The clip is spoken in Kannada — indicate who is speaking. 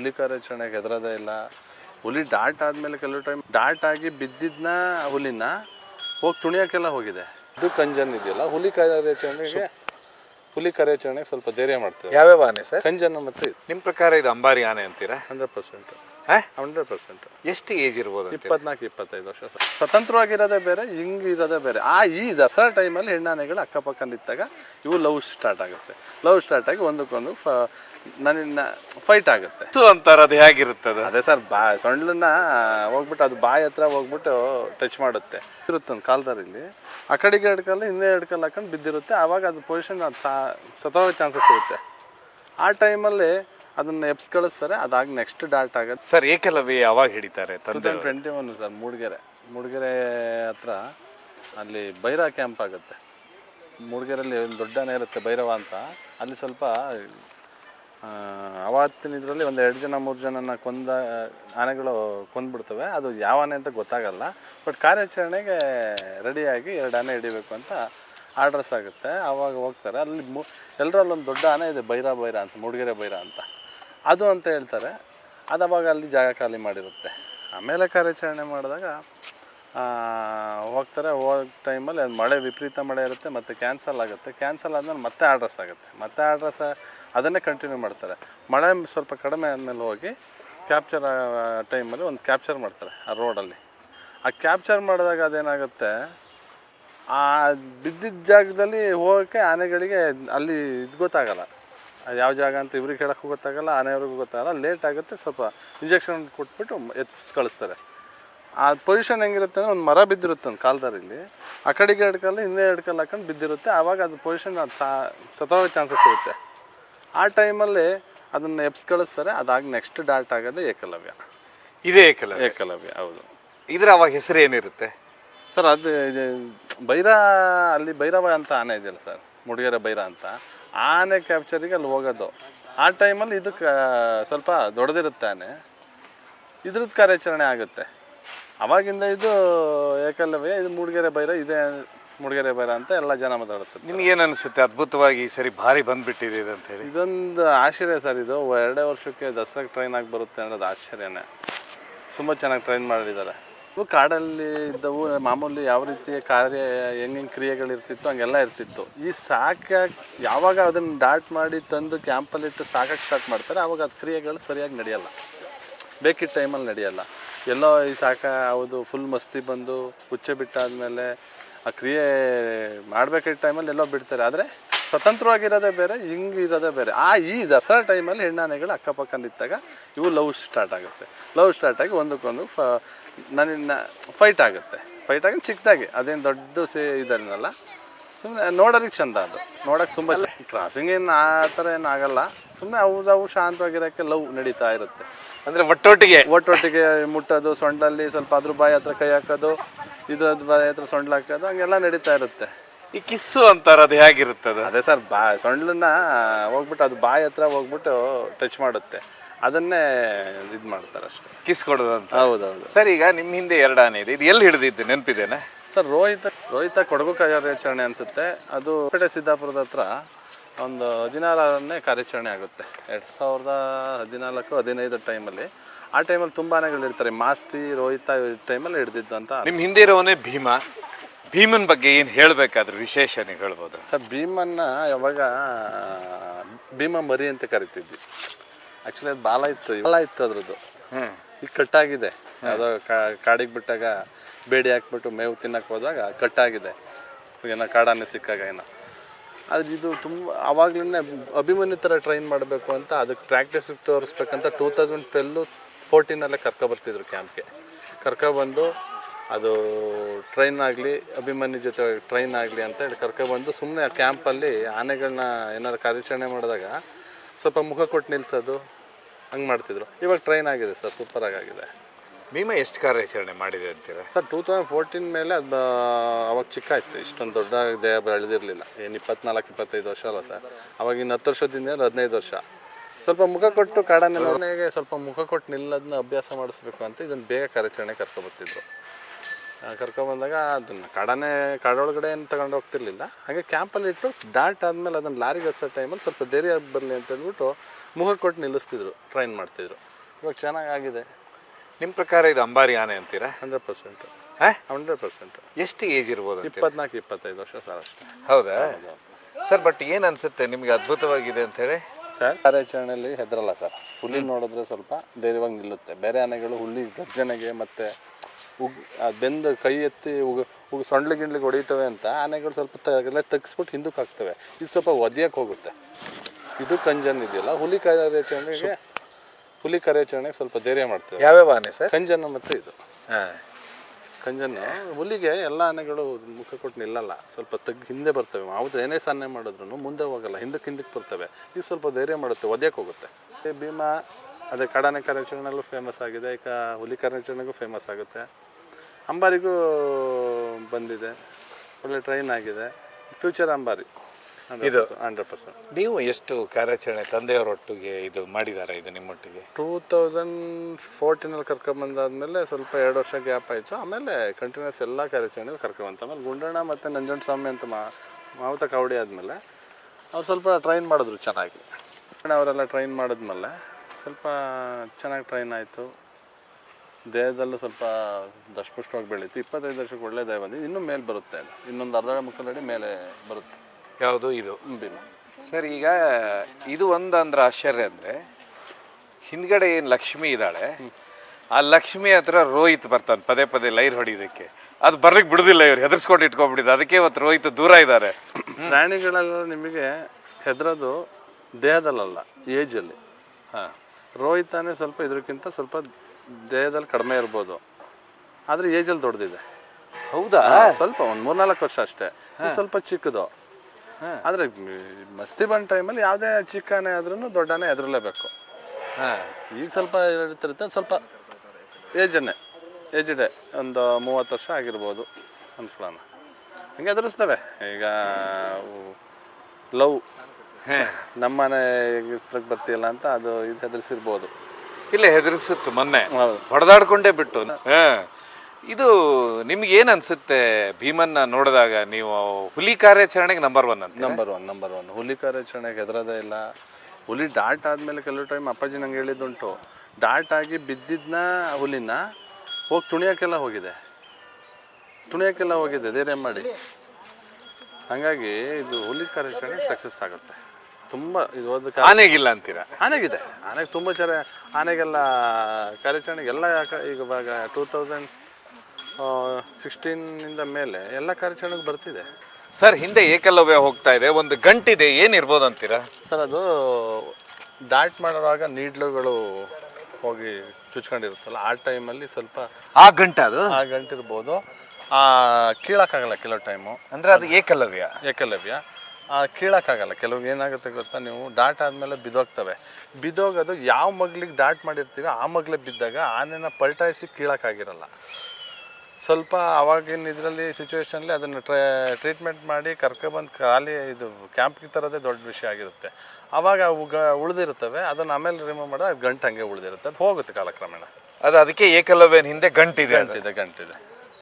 Speaker 1: ಹುಲಿ ಕಾರ್ಯಾಚರಣೆಗೆ ಹೆದರೋದೇ ಇಲ್ಲ. ಹುಲಿ ಡಾಟ್ ಆದಮೇಲೆ ಕೆಲವು ಟೈಮ್ ಡಾಟ್ ಆಗಿ ಬಿದ್ದಿದ್ನ ಹುಲಿನ ಹೋಗಿ ತುಣಿಯೋಕ್ಕೆಲ್ಲ ಹೋಗಿದೆ. ಇದು ಕಂಜನ್ ಇದೆಯಲ್ಲ ಹುಲಿ ಕಾರ್ಯಾಚರಣೆಗೆ ಹುಲಿ ಕಾರ್ಯಾಚರಣೆಗೆ ಸ್ವಲ್ಪ ಧೈರ್ಯ ಮಾಡ್ತೀವಿ.
Speaker 2: ಯಾವ್ಯಾವ ಆನೆ ಸರ್?
Speaker 1: ಕಂಜನ್ ಮತ್ತೆ
Speaker 2: ನಿಮ್ ಪ್ರಕಾರ ಇದು ಅಂಬಾರಿ ಆನೆ ಅಂತೀರಾ?
Speaker 1: Hundred percent.
Speaker 2: ಹಾ?
Speaker 1: Hundred percent.
Speaker 2: ಎಷ್ಟು ಏಜ್ ಇರ್ಬೋದು?
Speaker 1: ಇಪ್ಪತ್ನಾಲ್ಕು ಇಪ್ಪತ್ತೈದು ವರ್ಷ. ಸರ್. ಸ್ವತಂತ್ರವಾಗಿರೋದೇ ಬೇರೆ ಹಿಂಗ್ ಇರೋದೇ ಬೇರೆ. ಆ ಈ ದಸರಾ ಟೈಮಲ್ಲಿ ಹೆಣ್ಣಾನೆಗಳು ಅಕ್ಕಪಕ್ಕ ನಿಂತಾಗ ಇವು ಲವ್ ಸ್ಟಾರ್ಟ್ ಆಗುತ್ತೆ. ಲವ್ ಸ್ಟಾರ್ಟ್ ಆಗಿ ಒಂದಕ್ಕೊಂದು ನನ್ನ ಫೈಟ್ ಆಗುತ್ತೆ.
Speaker 2: ಹಸು ಅಂತಾರ ಅದು ಹೇಗಿರುತ್ತದೆ?
Speaker 1: ಅದೇ ಸರ್ ಬಾ ಸೊಂಡ್ಲನ್ನ ಹೋಗ್ಬಿಟ್ಟು ಅದು ಬಾಯಿ ಹತ್ರ ಹೋಗ್ಬಿಟ್ಟು ಟಚ್ ಮಾಡುತ್ತೆ. ಇರುತ್ತೆ ಒಂದು ಕಾಲ್ದಾರಲ್ಲಿ ಆ ಕಡೆಗೆ ಎರಡು ಕಾಲು ಹಿಂದೆ ಎರಡು ಕಾಲು ಹಾಕೊಂಡು ಬಿದ್ದಿರುತ್ತೆ. ಆವಾಗ ಅದು ಪೊಸಿಷನ್ ಅದು ಸಾ ಸತ್ತೋಗೋ ಚಾನ್ಸಸ್ ಇರುತ್ತೆ. ಆ ಟೈಮಲ್ಲಿ ಅದನ್ನ ಎಪ್ಸ್ ಕಳಿಸ್ತಾರೆ ಅದಾಗ ನೆಕ್ಸ್ಟ್ ಡಾಟ್ ಆಗುತ್ತೆ.
Speaker 2: ಸರ್ ಏಕಲವ್ಯ ಯಾವಾಗ ಹಿಡಿತಾರೆ
Speaker 1: ಟೂ
Speaker 2: ತಂದೆ
Speaker 1: thousand twenty one sir Mudigere. Mudigere ಹತ್ರ ಅಲ್ಲಿ ಭೈರ ಕ್ಯಾಂಪ್ ಆಗುತ್ತೆ. ಮೂಡಿಗೆರೆಯಲ್ಲಿ ಒಂದು ದೊಡ್ಡ ಆನೆ ಇರುತ್ತೆ ಭೈರವ ಅಂತ. ಅಲ್ಲಿ ಸ್ವಲ್ಪ ಅವತ್ತಿನ ಇದರಲ್ಲಿ ಒಂದು ಎರಡು ಜನ, ಮೂರು ಜನನ ಕೊಂದ ಆನೆಗಳು ಕೊಂದ್ಬಿಡ್ತವೆ. ಅದು ಯಾವ ಆನೆ ಅಂತ ಗೊತ್ತಾಗಲ್ಲ. ಬಟ್ ಕಾರ್ಯಾಚರಣೆಗೆ ರೆಡಿಯಾಗಿ ಎರಡು ಆನೆ ಹಿಡಿಬೇಕು ಅಂತ ಆರ್ಡ್ರಸ್ ಆಗುತ್ತೆ. ಆವಾಗ ಹೋಗ್ತಾರೆ. ಅಲ್ಲಿ ಮು ಎಲ್ಲರಲ್ಲೊಂದು ದೊಡ್ಡ ಆನೆ ಇದೆ, ಬೈರ ಬೈರ ಅಂತ, ಮೂಡಿಗೆರೆ ಬೈರ ಅಂತ. ಅದು ಅಂತ ಹೇಳ್ತಾರೆ. ಅದು ಅವಾಗ ಅಲ್ಲಿ ಜಾಗ ಖಾಲಿ ಮಾಡಿರುತ್ತೆ. ಆಮೇಲೆ ಕಾರ್ಯಾಚರಣೆ ಮಾಡಿದಾಗ ಹೋಗ್ತಾರೆ ಹೋಗೋ ಟೈಮಲ್ಲಿ ಅದು ಮಳೆ ವಿಪರೀತ ಮಳೆ ಇರುತ್ತೆ ಮತ್ತು ಕ್ಯಾನ್ಸಲ್ ಆಗುತ್ತೆ. ಕ್ಯಾನ್ಸಲ್ ಆದಮೇಲೆ ಮತ್ತೆ ಆರ್ಡ್ರಸ್ ಆಗುತ್ತೆ. ಮತ್ತೆ ಆರ್ಡ್ರಸ್ ಅದನ್ನೇ ಕಂಟಿನ್ಯೂ ಮಾಡ್ತಾರೆ. ಮಳೆ ಸ್ವಲ್ಪ ಕಡಿಮೆ ಆದಮೇಲೆ ಹೋಗಿ ಕ್ಯಾಪ್ಚರ್ ಟೈಮಲ್ಲಿ ಒಂದು ಕ್ಯಾಪ್ಚರ್ ಮಾಡ್ತಾರೆ ಆ ರೋಡಲ್ಲಿ ಆ ಕ್ಯಾಪ್ಚರ್ ಮಾಡಿದಾಗ ಅದೇನಾಗುತ್ತೆ, ಆ ಬಿದ್ದಿದ್ದ ಜಾಗದಲ್ಲಿ ಹೋಗೋಕ್ಕೆ ಆನೆಗಳಿಗೆ ಅಲ್ಲಿ ಇದು ಗೊತ್ತಾಗಲ್ಲ. ಯಾವ ಜಾಗ ಅಂತ ಇವ್ರಿಗೆ ಹೇಳೋಕ್ಕೂ ಗೊತ್ತಾಗಲ್ಲ, ಆನೆಯವ್ರಿಗೂ ಗೊತ್ತಾಗಲ್ಲ. ಲೇಟ್ ಆಗುತ್ತೆ ಸ್ವಲ್ಪ ಇಂಜೆಕ್ಷನ್ ಕೊಟ್ಬಿಟ್ಟು ಎತ್ಸ್ ಕಳಿಸ್ತಾರೆ. ಆ ಪೊಸಿಷನ್ ಹೆಂಗಿರುತ್ತೆ ಅಂದ್ರೆ ಒಂದು ಮರ ಬಿದ್ದಿರುತ್ತೆ ಒಂದು ಕಾಲ್ದಾರಿಲಿ. ಆ ಕಡೆಗೆ ಎರಡು ಕಾಲು ಹಿಂದೆ ಎರಡು ಕಾಲು ಹಾಕೊಂಡು ಬಿದ್ದಿರುತ್ತೆ. ಆವಾಗ ಅದು ಪೊಸಿಷನ್ ಅದು ಸಾ ಚಾನ್ಸಸ್ ಇರುತ್ತೆ. ಆ ಟೈಮಲ್ಲಿ ಅದನ್ನು ಎಪ್ಸ್ ಕಳಿಸ್ತಾರೆ. ಅದಾಗಿ ನೆಕ್ಸ್ಟ್ ಡಾಟ್ ಆಗೋದೇ ಏಕಲವ್ಯ.
Speaker 2: ಇದೇ ಏಕಲವ್ಯ.
Speaker 1: ಏಕಲವ್ಯ ಹೌದು.
Speaker 2: ಇದರ ಅವಾಗ ಹೆಸರು ಏನಿರುತ್ತೆ?
Speaker 1: ಸರ್ ಅದು ಬೈರ ಅಲ್ಲಿ ಭೈರವ ಅಂತ ಆನೆ ಇದೆಯಲ್ಲ ಸರ್ ಮುಡಿಗೆರೆ ಬೈರ ಅಂತ. ಆನೆ ಕ್ಯಾಪ್ಚರಿಗೆ ಅಲ್ಲಿ ಹೋಗೋದು. ಆ ಟೈಮಲ್ಲಿ ಇದಕ್ಕೆ ಸ್ವಲ್ಪ ದೊಡ್ಡದಿರುತ್ತೆ ಆನೆ. ಇದ್ರದ್ದು ಕಾರ್ಯಾಚರಣೆ ಆಗುತ್ತೆ. ಅವಾಗಿಂದ ಇದು ಏಕಲವ್ಯ ಇದು ಮೂಡಿಗೆರೆ ಬೈರ ಇದೇ ಮೂಡಿಗೆರೆ ಬೈರ ಅಂತ ಎಲ್ಲ ಜನ ಮಾತಾಡುತ್ತೆ
Speaker 2: ನಿಮ್ಗೆ ಏನ್ ಅನ್ಸುತ್ತೆ? ಅದ್ಭುತವಾಗಿ ಈ ಸರಿ ಭಾರಿ ಬಂದ್ಬಿಟ್ಟಿದೆ ಇದು ಅಂತ ಹೇಳಿ.
Speaker 1: ಇದೊಂದು ಆಶ್ಚರ್ಯ ಸರ್ ಇದು. ಎರಡೇ ವರ್ಷಕ್ಕೆ ದಸರಾಗೆ ಟ್ರೈನ್ ಆಗಿ ಬರುತ್ತೆ ಅನ್ನೋದು ಆಶ್ಚರ್ಯನೇ. ತುಂಬ ಚೆನ್ನಾಗಿ ಟ್ರೈನ್ ಮಾಡಿದ್ದಾರೆ. ಇವು ಕಾಡಲ್ಲಿ ಇದ್ದವು ಮಾಮೂಲಿ ಯಾವ ರೀತಿ ಕಾರ್ಯ ಹೆಂಗೆ ಕ್ರಿಯೆಗಳಿರ್ತಿತ್ತು ಹಂಗೆಲ್ಲ ಇರ್ತಿತ್ತು. ಈ ಸಾಕ ಯಾವಾಗ ಅದನ್ನು ಡಾಟ್ ಮಾಡಿ ತಂದು ಕ್ಯಾಂಪಲ್ಲಿಟ್ಟು ಸಾಕಕ್ಕೆ ಸ್ಟಾರ್ಟ್ ಮಾಡ್ತಾರೆ ಆವಾಗ ಅದು ಕ್ರಿಯೆಗಳು ಸರಿಯಾಗಿ ನಡೆಯಲ್ಲ. ಬೇಕಿದ್ದ ಟೈಮಲ್ಲಿ ನಡೆಯಲ್ಲ. ಎಲ್ಲೋ ಈ ಸಾಕ, ಹೌದು ಫುಲ್ ಮಸ್ತಿ ಬಂದು, ಹುಚ್ಚೆ ಬಿಟ್ಟಾದ್ಮೇಲೆ ಆ ಕ್ರಿಯೆ ಮಾಡ್ಬೇಕಾದ ಟೈಮಲ್ಲಿ ಎಲ್ಲೋ ಬಿಡ್ತಾರೆ. ಆದರೆ ಸ್ವತಂತ್ರವಾಗಿರೋದೇ ಬೇರೆ ಹಿಂಗೆ ಇರೋದೇ ಬೇರೆ. ಆ ಈ ದಸರಾ ಟೈಮಲ್ಲಿ ಹೆಣ್ಣಾನೆಗಳು ಅಕ್ಕಪಕ್ಕ ನಿಂತಾಗ ಇವು ಲವ್ ಸ್ಟಾರ್ಟ್ ಆಗುತ್ತೆ. ಲವ್ ಸ್ಟಾರ್ಟ್ ಆಗಿ ಒಂದಕ್ಕೊಂದು ಫ ನನ್ನ ಫೈಟ್ ಆಗುತ್ತೆ. ಫೈಟ್ ಆಗಿ ಚಿಕ್ಕದಾಗಿ ಅದೇನು ದೊಡ್ಡ ಸೇ ಇದನ್ನಲ್ಲ ಸುಮ್ಮನೆ ನೋಡೋದಕ್ಕೆ ಚಂದ ಅದು. ನೋಡೋಕೆ ತುಂಬ ಕ್ರಾಸಿಂಗ್ ಏನು ಆ ಥರ ಏನು ಆಗಲ್ಲ. ಸುಮ್ಮನೆ ಅವು ಶಾಂತವಾಗಿರೋಕ್ಕೆ ಲವ್ ನಡೀತಾ ಇರುತ್ತೆ.
Speaker 2: ಅಂದರೆ ಒಟ್ಟೊಟ್ಟಿಗೆ?
Speaker 1: ಒಟ್ಟೊಟ್ಟಿಗೆ ಮುಟ್ಟೋದು ಸೊಂಡಲ್ಲಿ ಸ್ವಲ್ಪ ಅದ್ರ ಬಾಯಿ ಹತ್ರ ಕೈ ಹಾಕೋದು ಇದ್ರ ಬಾಯಿ ಹತ್ರ ಸೊಂಡ್ಲು ಹಾಕೋದು ಹಂಗೆಲ್ಲ ನಡೀತಾ ಇರುತ್ತೆ.
Speaker 2: ಈ ಕಿಸ್ಸು ಅಂತಾರೆ ಅದು? ಹೇಗಿರುತ್ತದೆ
Speaker 1: ಅದೇ ಸರ್ ಬಾ ಸೊಂಡ್ಲನ್ನ ಹೋಗ್ಬಿಟ್ಟು ಅದು ಬಾಯಿ ಹತ್ರ ಹೋಗ್ಬಿಟ್ಟು ಟಚ್ ಮಾಡುತ್ತೆ. ಅದನ್ನೇ ಇದು ಮಾಡ್ತಾರೆ ಅಷ್ಟೇ.
Speaker 2: ಕಿಸ್ ಕೊಡೋದು ಅಂತ
Speaker 1: ಹೌದೌದು.
Speaker 2: ಸರ್ ಈಗ ನಿಮ್ಮ ಹಿಂದೆ ಎರಡು ಆನೆ ಇದೆ. ಇದು ಎಲ್ಲಿ ಹಿಡಿದಿದ್ದು? ನೆನಪಿದ್ದೇನೆ
Speaker 1: ಸರ್ ರೋಹಿತ ರೋಹಿತ ಕೊಡಗು ಕಾರ್ಯಾಚರಣೆ ಅನ್ಸುತ್ತೆ. ಅದು ಪೇಟೆ ಸಿದ್ದಾಪುರದ ಹತ್ರ ಒಂದು ಹದಿನಾರನೇ ಕಾರ್ಯಾಚರಣೆ ಆಗುತ್ತೆ. ಎರಡು ಸಾವಿರದ ಹದಿನಾಲ್ಕು ಹದಿನೈದು ಟೈಮಲ್ಲಿ. ಆ ಟೈಮಲ್ಲಿ ತುಂಬಾನೇ ಇರ್ತಾರೆ ಮಾಸ್ತಿ ರೋಹಿತ ಟೈಮಲ್ಲಿ ಹಿಡ್ದಿದ್ದು ಅಂತ.
Speaker 2: ನಿಮ್ ಹಿಂದೆ ಇರೋವನೇ ಭೀಮ. ಭೀಮನ್ ಬಗ್ಗೆ ಏನ್ ಹೇಳಬೇಕಾದ್ರೆ ವಿಶೇಷ ನೀವು ಹೇಳ್ಬೋದು?
Speaker 1: ಸರ್ ಭೀಮನ್ನ ಯಾವಾಗ ಭೀಮ ಮರಿ ಅಂತ ಕರಿತಿದ್ವಿ. ಆ್ಯಕ್ಚುಲಿ ಅದು ಬಾಲ ಇತ್ತು ಬಾಲ ಇತ್ತು ಅದ್ರದ್ದು. ಈಗ ಕಟ್ಟಾಗಿದೆ. ಯಾವುದೋ ಕಾಡಿಗೆ ಬಿಟ್ಟಾಗ ಬೇಡಿ ಹಾಕ್ಬಿಟ್ಟು ಮೇವು ತಿನ್ನಕ್ಕೆ ಹೋದಾಗ ಕಟ್ಟಾಗಿದೆ. ಏನೋ ಕಾಡಾನೆ ಸಿಕ್ಕಾಗ ಏನೋ. ಅದು ಇದು ತುಂಬ, ಆವಾಗಲೇ ಅಭಿಮನ್ಯು ಥರ ಟ್ರೈನ್ ಮಾಡಬೇಕು ಅಂತ ಅದಕ್ಕೆ ಪ್ರಾಕ್ಟೀಸ್ ತೋರಿಸ್ಬೇಕಂತ ಟೂ ತೌಸಂಡ್ ಟ್ವೆಲ್ಲು ಫೋರ್ಟೀನಲ್ಲೇ ಕರ್ಕೊಬರ್ತಿದ್ರು ಕ್ಯಾಂಪ್ಗೆ ಕರ್ಕೊಬಂದು ಅದು ಟ್ರೈನ್ ಆಗಲಿ, ಅಭಿಮನ್ಯು ಜೊತೆ ಟ್ರೈನ್ ಆಗಲಿ ಅಂತ ಹೇಳಿ ಕರ್ಕೊಬಂದು ಸುಮ್ಮನೆ ಆ ಕ್ಯಾಂಪಲ್ಲಿ ಆನೆಗಳನ್ನ ಏನಾದ್ರು ಕಾರ್ಯಾಚರಣೆ ಮಾಡಿದಾಗ ಸ್ವಲ್ಪ ಮುಖ ಕೊಟ್ಟು ನಿಲ್ಲಿಸೋದು ಹಂಗೆ ಮಾಡ್ತಿದ್ರು. ಇವಾಗ ಟ್ರೈನ್ ಆಗಿದೆ ಸರ್ ಸೂಪರ್ ಆಗಿದೆ.
Speaker 2: ಭೀಮ ಎಷ್ಟು ಕಾರ್ಯಾಚರಣೆ ಮಾಡಿದೆ ಅಂತೀರಾ?
Speaker 1: ಸರ್ ಟೂ ತೌಸಂಡ್ ಫೋರ್ಟೀನ್ ಮೇಲೆ ಅದು ಅವಾಗ ಚಿಕ್ಕ ಇತ್ತು ಇಷ್ಟೊಂದು ದೊಡ್ಡ ದೇಹ ಬೆಳೆದಿರಲಿಲ್ಲ ಏನು ಇಪ್ಪತ್ನಾಲ್ಕು, ಇಪ್ಪತ್ತೈದು ವರ್ಷ ಅಲ್ಲ ಸರ್? ಅವಾಗ ಇನ್ನು ಹತ್ತು ವರ್ಷದಿಂದ ಹದಿನೈದು ವರ್ಷ? ಸ್ವಲ್ಪ ಮುಖ ಕೊಟ್ಟು ಕಾಡಾನೆಗೆ ಸ್ವಲ್ಪ ಮುಖ ಕೊಟ್ಟು ನಿಲ್ಲೋದನ್ನ ಅಭ್ಯಾಸ ಮಾಡಿಸ್ಬೇಕು ಅಂತ ಇದನ್ನು ಬೇಗ ಕಾರ್ಯಾಚರಣೆ ಕರ್ಕೊಬರ್ತಿದ್ರು. ಕರ್ಕೊಬಂದಾಗ ಅದನ್ನು ಕಾಡನೆ, ಕಾಡೊಳಗಡೆ ಏನು ತಗೊಂಡು ಹೋಗ್ತಿರ್ಲಿಲ್ಲ. ಹಾಗೆ ಕ್ಯಾಂಪಲ್ಲಿ ಇಟ್ಟು ಡಾಟ್ ಆದಮೇಲೆ ಅದನ್ನು ಲಾರಿಗೆ ಹಚ್ಚೋ ಟೈಮಲ್ಲಿ ಸ್ವಲ್ಪ ಧೈರ್ಯ ಬರಲಿ ಅಂತ ಹೇಳ್ಬಿಟ್ಟು ಮುಖ ಕೊಟ್ಟು ನಿಲ್ಲಿಸ್ತಿದ್ರು. ಟ್ರೈನ್ ಮಾಡ್ತಿದ್ರು. ಇವಾಗ ಚೆನ್ನಾಗಾಗಿದೆ
Speaker 2: ನಿಮ್ಮ ಪ್ರಕಾರ ಇದು ಅಂಬಾರಿ ಆನೆ ಅಂತೀರಾ?
Speaker 1: Hundred percent? Hundred percent.
Speaker 2: ಎಷ್ಟು ಏಜ್ ಇರ್ಬೋದು?
Speaker 1: ಇಪ್ಪತ್ನಾಲ್ಕು ಇಪ್ಪತ್ತೈದು ವರ್ಷ ಸರ್ ಅಷ್ಟೇ.
Speaker 2: ಹೌದಾ? ಸರ್ ಬಟ್ ಏನ್ ಅನ್ಸುತ್ತೆ? ನಿಮ್ಗೆ ಅದ್ಭುತವಾಗಿದೆ ಅಂತ ಹೇಳಿ?
Speaker 1: ಸರ್ ಕಾರ್ಯಾಚರಣೆಯಲ್ಲಿ ಹೆದರಲ್ಲ ಸರ್ ಹುಲಿ ನೋಡಿದ್ರೆ ಸ್ವಲ್ಪ ಧೈರ್ಯವಾಗಿ ನಿಲ್ಲುತ್ತೆ. ಬೇರೆ ಆನೆಗಳು ಹುಲಿ ಗರ್ಜನೆಗೆ ಮತ್ತೆ ಉಗ್ ಬೆಂದ ಬೆಂದು ಕೈ ಎತ್ತಿ ಉಗ್ ಉಗ್ ಸೊಂಡ್ಲಿ ಗಿಂಡ್ಲಿಗೆ ಹೊಡಿತವೆ ಅಂತ ಆನೆಗಳು ಸ್ವಲ್ಪ ತಗಲೆ ತಗ್ಸ್ಬಿಟ್ಟು ಹಿಂದಕ್ಕೆ ಹಾಕ್ತವೆ. ಇದು ಸ್ವಲ್ಪ ಒದೆಯಕ್ಕೆ ಹೋಗುತ್ತೆ. ಇದು ಕಂಜನ್ ಇದೆಯಲ್ಲ ಹುಲಿ ಕಾರ್ಯಾಚರಣೆಗೆ ಹುಲಿ ಕಾರ್ಯಾಚರಣೆಗೆ ಸ್ವಲ್ಪ ಧೈರ್ಯ ಮಾಡ್ತೇವೆ.
Speaker 2: ಯಾವ್ಯಾವ ಆನೆ ಸರ್?
Speaker 1: ಕಂಜನ್ನು ಮತ್ತು ಇದು.
Speaker 2: ಹಾಂ.
Speaker 1: ಕಂಜನ್ನು ಹುಲಿಗೆ ಎಲ್ಲ ಆನೆಗಳು ಮುಖ ಕೊಟ್ಟು ನಿಲ್ಲಲ್ಲ ಸ್ವಲ್ಪ ತಗ್ಗಿ ಹಿಂದೆ ಬರ್ತವೆ. ಅವ್ರು ಏನೇ ಸಾನೆ ಮಾಡಿದ್ರು ಮುಂದೆ ಹೋಗಲ್ಲ. ಹಿಂದಕ್ಕೆ ಹಿಂದಕ್ಕೆ ಬರ್ತವೆ. ಇದು ಸ್ವಲ್ಪ ಧೈರ್ಯ ಮಾಡುತ್ತೆ ಒದ್ಯಕ್ಕೆ ಹೋಗುತ್ತೆ. ಈ ಭೀಮಾ ಅದೇ ಕಾಡಾನೆ ಕಾರ್ಯಾಚರಣೆಲ್ಲೂ ಫೇಮಸ್ ಆಗಿದೆ. ಈಗ ಹುಲಿ ಕಾರ್ಯಾಚರಣೆಗೂ ಫೇಮಸ್ ಆಗುತ್ತೆ. ಅಂಬಾರಿಗೂ ಬಂದಿದೆ. ಒಳ್ಳೆ ಟ್ರೈನ್ ಆಗಿದೆ. ಫ್ಯೂಚರ್ ಅಂಬಾರಿ.
Speaker 2: ಇದು?
Speaker 1: Hundred percent.
Speaker 2: ನೀವು ಎಷ್ಟು ಕಾರ್ಯಾಚರಣೆ ತಂದೆಯವರೊಟ್ಟಿಗೆ ಇದು ಮಾಡಿದ್ದಾರೆ ಇದು ನಿಮ್ಮೊಟ್ಟಿಗೆ?
Speaker 1: ಟೂ ತೌಸಂಡ್ ಫೋರ್ಟೀನಲ್ಲಿ ಕರ್ಕೊಂಬಂದಾದ್ಮೇಲೆ ಸ್ವಲ್ಪ ಎರಡು ವರ್ಷ ಗ್ಯಾಪ್ ಆಯಿತು. ಆಮೇಲೆ ಕಂಟಿನ್ಯೂಸ್ ಎಲ್ಲ ಕಾರ್ಯಾಚರಣೆ ಕರ್ಕೊಂಬಂತ ಆಮೇಲೆ ಗುಂಡಣ್ಣ ಮತ್ತು ನಂಜನ ಸ್ವಾಮಿ ಅಂತ ಮಾ ಮಾವತ ಕಾವಡಿ ಆದಮೇಲೆ ಅವ್ರು ಸ್ವಲ್ಪ ಟ್ರೈನ್ ಮಾಡಿದ್ರು ಚೆನ್ನಾಗಿ. ಅವರೆಲ್ಲ ಟ್ರೈನ್ ಮಾಡಿದ್ಮೇಲೆ ಸ್ವಲ್ಪ ಚೆನ್ನಾಗಿ ಟ್ರೈನ್ ಆಯಿತು. ದೇಹದಲ್ಲೂ ಸ್ವಲ್ಪ ದಷ್ಟಪುಷ್ಟವಾಗಿ ಬೆಳೀತು. ಇಪ್ಪತ್ತೈದು ವರ್ಷಕ್ಕೆ ಒಳ್ಳೆ ದೇಹ ಬಂದಿದೆ. ಇನ್ನೂ ಮೇಲೆ ಬರುತ್ತೆ ಅದು. ಇನ್ನೊಂದು ಅರ್ಧ ಮುಕ್ಕಲಡಿ ಮೇಲೆ ಬರುತ್ತೆ.
Speaker 2: ಯಾವುದು ಇದು? ಸರ್ ಈಗ ಇದು ಒಂದು ಅಂದ್ರೆ ಆಶ್ಚರ್ಯ ಅಂದ್ರೆ ಹಿಂದ್ಗಡೆ ಏನು ಲಕ್ಷ್ಮಿ ಇದ್ದಾಳೆ ಆ ಲಕ್ಷ್ಮಿ ಹತ್ರ ರೋಹಿತ್ ಬರ್ತಾನೆ ಪದೇ ಪದೇ ಲೈರ್ ಹೊಡಿಯೋದಕ್ಕೆ. ಅದು ಬರ್ಲಿಕ್ಕೆ ಬಿಡುದಿಲ್ಲ ಇವ್ರು ಹೆದರ್ಸ್ಕೊಂಡು ಇಟ್ಕೊಂಡ್ಬಿಟ್ಟಿದ್ದು. ಅದಕ್ಕೆ ಇವತ್ತು ರೋಹಿತ್ ದೂರ ಇದ್ದಾರೆ.
Speaker 1: ಪ್ರಾಣಿಗಳೆಲ್ಲ ನಿಮಗೆ ಹೆದರೋದು ದೇಹದಲ್ಲಲ್ಲ ಏಜಲ್ಲಿ.
Speaker 2: ಹಾ.
Speaker 1: ರೋಹಿತಾನೇ ಸ್ವಲ್ಪ ಇದಕ್ಕಿಂತ ಸ್ವಲ್ಪ ದೇಹದಲ್ಲಿ ಕಡಿಮೆ ಇರ್ಬೋದು. ಆದರೆ ಏಜಲ್ಲಿ ದೊಡ್ಡದಿದೆ.
Speaker 2: ಹೌದಾ?
Speaker 1: ಸ್ವಲ್ಪ ಒಂದು ಮೂರ್ನಾಲ್ಕು ವರ್ಷ ಅಷ್ಟೇ. ಸ್ವಲ್ಪ ಚಿಕ್ಕದು. ಆದರೆ ಮಸ್ತಿ ಬಂದ ಟೈಮಲ್ಲಿ ಯಾವುದೇ ಚಿಕ್ಕನೇ ಆದ್ರೂ ದೊಡ್ಡನೇ ಎದುರಲೇಬೇಕು
Speaker 2: ಹಾಂ.
Speaker 1: ಈಗ ಸ್ವಲ್ಪ ಹೇಳ್ತಿರುತ್ತೆ ಸ್ವಲ್ಪ ಏಜನ್ನೇ ಏಜ್ ಇದೆ ಒಂದು ಮೂವತ್ತು ವರ್ಷ ಆಗಿರ್ಬೋದು ಅನ್ಕೊಳ್ಳೋಣ ಹಿಂಗೆ ಎದುರಿಸ್ತವೆ. ಈಗ ಲವ್ ನಮ್ಮನೆ ಹತ್ರಕ್ಕೆ ಬರ್ತಿಲ್ಲ ಅಂತ ಅದು ಇದು ಹೆದರಿಸಿರ್ಬೋದು.
Speaker 2: ಇಲ್ಲ ಹೆದರ್ಸುತ್ತು ಮೊನ್ನೆ. ಹೊಡೆದಾಡ್ಕೊಂಡೇ ಬಿಟ್ಟು. ಹಾ. ಇದು ನಿಮ್ಗೆ ಏನ್ ಅನ್ಸುತ್ತೆ ಭೀಮನ್ನ ನೋಡಿದಾಗ ನೀವು ಹುಲಿ ಕಾರ್ಯಾಚರಣೆಗೆ ನಂಬರ್ ಒನ್ ಅಂತ
Speaker 1: ನಂಬರ್ ಒನ್ ನಂಬರ್ ಒನ್ ಹುಲಿ ಕಾರ್ಯಾಚರಣೆಗೆ ಹೆದರೋದೇ ಇಲ್ಲ. ಹುಲಿ ಡಾಟ್ ಆದಮೇಲೆ ಕೆಲವು ಟೈಮ್ ಅಪ್ಪಾಜಿ ನಂಗೆ ಹೇಳಿದ್ದುಂಟು. ಡಾಟ್ ಆಗಿ ಬಿದ್ದಿದ್ನ ಹುಲಿನ ಹೋಗಿ ತುಣಿಯೋಕ್ಕೆಲ್ಲ ಹೋಗಿದೆ. ತುಣಿಯೋಕ್ಕೆಲ್ಲ ಹೋಗಿದೆ ಧೈರ್ಯ ಮಾಡಿ. ಹಾಗಾಗಿ ಇದು ಹುಲಿ ಕಾರ್ಯಾಚರಣೆ ಸಕ್ಸಸ್ ಆಗುತ್ತೆ. ತುಂಬ ಇದು ಒಂದು
Speaker 2: ಆನೆಗಿಲ್ಲ ಅಂತೀರಾ?
Speaker 1: ಆನೆಗಿದೆ. ಆನೆಗೆ ತುಂಬ ಚೆನ್ನಾಗಿ ಆನೆಗೆಲ್ಲ ಕಾರ್ಯಾಚರಣೆಗೆಲ್ಲ ಯಾಕೆ ಈಗ ಇವಾಗ ಟೂ ತೌಸಂಡ್ ಸಿಕ್ಸ್ಟೀನಿಂದ ಮೇಲೆ ಎಲ್ಲ ಕಾರ್ಯಾಚರಣೆಗೆ ಬರ್ತಿದೆ.
Speaker 2: ಸರ್ ಹಿಂದೆ ಏಕಲವ್ಯ ಹೋಗ್ತಾ ಇದೆ ಒಂದು ಗಂಟಿದೆ ಏನಿರ್ಬೋದು ಅಂತೀರಾ?
Speaker 1: ಸರ್ ಅದು ಡಾಟ್ ಮಾಡೋವಾಗ ನೀಡ್ಲುಗಳು ಹೋಗಿ ಚುಚ್ಕೊಂಡಿರುತ್ತಲ್ಲ ಆ ಟೈಮಲ್ಲಿ ಸ್ವಲ್ಪ
Speaker 2: ಆ ಗಂಟೆ ಅದು?
Speaker 1: ಆ ಗಂಟಿರ್ಬೋದು. ಆ ಕೀಳಕ್ಕಾಗಲ್ಲ ಕೆಲವು ಟೈಮು.
Speaker 2: ಅಂದ್ರೆ ಅದು ಏಕಲವ್ಯ?
Speaker 1: ಏಕಲವ್ಯ. ಆ ಕೀಳಕ್ಕಾಗಲ್ಲ. ಕೆಲವು ಏನಾಗುತ್ತೆ ಗೊತ್ತಾ ನೀವು ಡಾಟ್ ಆದಮೇಲೆ ಬಿದ್ದೋಗ್ತವೆ. ಬಿದ್ದೋಗೋದು ಯಾವ ಮಗ್ಲಿಗೆ ಡಾಟ್ ಮಾಡಿರ್ತೀವಿ ಆ ಮಗ್ಲಿಗೆ ಬಿದ್ದಾಗ ಆನೆನ ಪಲ್ಟಾಯಿಸಿ ಕೀಳಕ್ಕಾಗಿರಲ್ಲ. ಸ್ವಲ್ಪ ಅವಾಗಿನ ಇದರಲ್ಲಿ ಸಿಚುವೇಶನಲ್ಲಿ ಅದನ್ನು ಟ್ರೇ ಟ್ರೀಟ್ಮೆಂಟ್ ಮಾಡಿ ಕರ್ಕೊಬಂದು ಖಾಲಿ ಇದು ಕ್ಯಾಂಪ್ಗೆ ತರೋದೇ ದೊಡ್ಡ ವಿಷಯ ಆಗಿರುತ್ತೆ. ಅವಾಗ ಅವು ಗ ಉಳಿದಿರ್ತವೆ ಅದನ್ನು ಆಮೇಲೆ ರಿಮೂವ್ ಮಾಡೋದು ಅದು ಗಂಟು ಹಂಗೆ ಉಳಿದಿರುತ್ತೆ. ಅದು ಹೋಗುತ್ತೆ ಕಾಲಕ್ರಮೇಣ.
Speaker 2: ಅದು ಅದಕ್ಕೆ ಏಕಲವ್ಯನ ಹಿಂದೆ ಗಂಟಿದೆ.
Speaker 1: ಗಂಟಿದೆ ಗಂಟಿದೆ